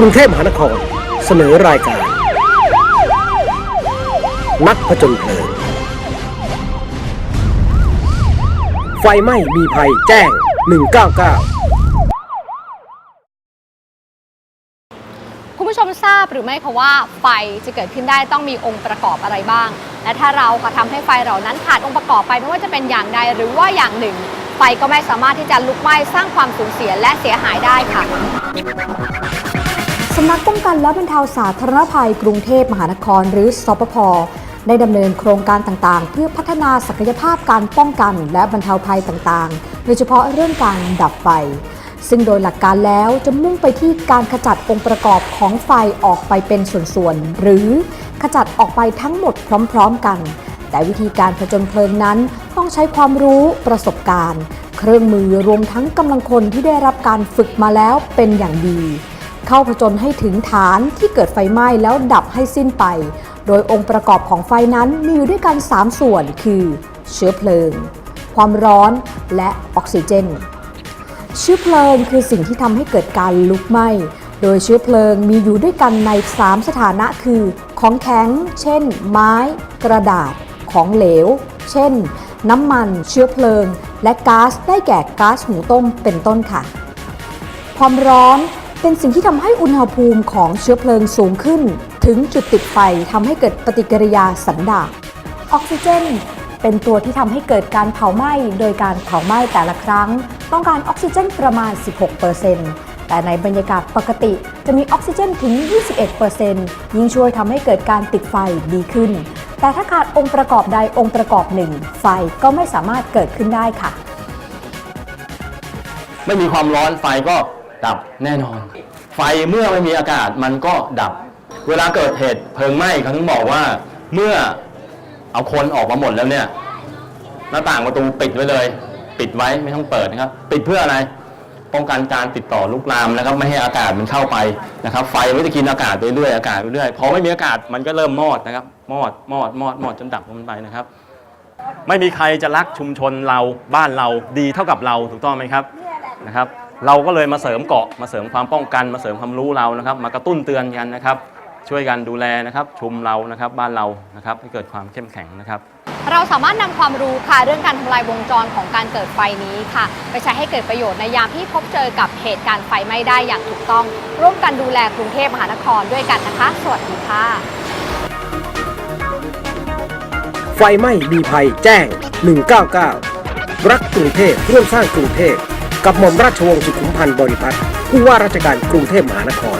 กรุงเทพมหานคร เสนอรายการ นักผจญเพลิง ไฟไหม้มีภัยแจ้ง 199 คุณผู้ชมทราบหรือไม่คะว่าไฟจะเกิดขึ้นได้ต้องมีองค์ประกอบอะไรบ้าง และถ้าเราค่ะทำให้ไฟเหล่านั้นขาดองค์ประกอบไปไม่ว่าจะเป็นอย่างใดหรือว่าอย่างหนึ่ง ไฟก็ไม่สามารถที่จะลุกไหม้สร้างความสูญเสียและเสียหายได้ค่ะ นักป้องกันและบรรเทาสาธารณภัยกรุงเทพมหานครหรือสปภได้ดำเนินโครงการต่างๆ เพื่อพัฒนาศักยภาพการป้องกันและบรรเทาภัยต่างๆ โดยเฉพาะเรื่องการดับไฟ ซึ่งโดยหลักการแล้วจะมุ่งไปที่การขจัดองค์ประกอบของไฟออกไปเป็นส่วนๆ หรือขจัดออกไปทั้งหมดพร้อมๆกัน แต่วิธีการผจญเพลิงนั้นต้องใช้ความรู้ประสบการณ์ เครื่องมือรวมทั้งกำลังคนที่ได้รับการฝึกมาแล้วเป็นอย่างดี เข้าผจญให้ถึงฐานที่เกิดไฟไหม้แล้วดับให้สิ้นไป โดยองค์ประกอบของไฟนั้นมีอยู่ด้วยกัน 3 ส่วนคือ เชื้อเพลิง ความร้อนและออกซิเจน เชื้อเพลิงคือสิ่งที่ทำให้เกิดการลุกไหม้โดยเชื้อเพลิงมีอยู่ด้วยกันใน 3 สถานะคือ ของแข็ง เช่น ไม้ กระดาษ ของเหลว เช่น น้ำมัน เชื้อเพลิง และก๊าซได้แก่ก๊าซหุงต้มเป็นต้นค่ะ ความร้อน เป็นสิ่งที่ทำให้อุณหภูมิของเชื้อเพลิงสูงขึ้น ถึงจุดติดไฟทำให้เกิดปฏิกิริยาสันดาปออกซิเจน เป็นตัวที่ทำให้เกิดการเผาไหม้ โดยการเผาไหม้แต่ละครั้ง ต้องการออกซิเจนประมาณ 16%แต่ในบรรยากาศปกติจะมีออกซิเจนถึง 21%ยิ่งช่วยทำให้เกิดการติดไฟดีขึ้น แต่ถ้าขาดองค์ประกอบใดองค์ประกอบหนึ่ง ไฟก็ไม่สามารถเกิดขึ้นได้ค่ะ ไม่มีความร้อนไฟก็ ดับแน่นอน ไฟเมื่อไม่มีอากาศมันก็ดับ เวลาเกิดเหตุเพลิงไหม้เขาถึงบอกว่า เมื่อเอาคนออกมาหมดแล้วเนี่ย หน้าต่างประตูปิดไว้เลย ปิดไว้ไม่ต้องเปิดนะครับ ปิดเพื่ออะไรป้องกันการติดต่อลุกลามนะครับ ไม่ให้อากาศมันเข้าไปนะครับ ไฟมันจะกินอากาศไปเรื่อยอากาศไปเรื่อยพอไม่มีอากาศมันก็เริ่มมอดนะครับ มอดมอดมอดมอดจนดับมันไปนะครับ ไม่มีใครจะรักชุมชนเราบ้านเราดีเท่ากับเราถูกต้องไหมครับนะครับ เราก็เลยมาเสริมเกาะมาเสริมความป้องกัน มาเสริมความรู้เรานะครับ มากระตุ้นเตือนกันนะครับ ช่วยกันดูแลนะครับ ชุมเรานะครับบ้านเรานะครับให้เกิดความเข้มแข็งนะครับ เราสามารถนำความรู้ค่ะเรื่องการทำลายวงจรของการเกิดไฟนี้ค่ะ ไปใช้ให้เกิดประโยชน์ในยามที่พบเจอกับเหตุการณ์ไฟไหม้ได้อย่างถูกต้อง ร่วมกันดูแลกรุงเทพมหานครด้วยกันนะคะ สวัสดีค่ะ ไฟไหม้มีภัยแจ้ง 199 รักกรุงเทพร่วมสร้างกรุงเทพ กับหม่อมราชวงศ์สุขุมพันธ์บริพัตรผู้ว่าราชการกรุงเทพมหานคร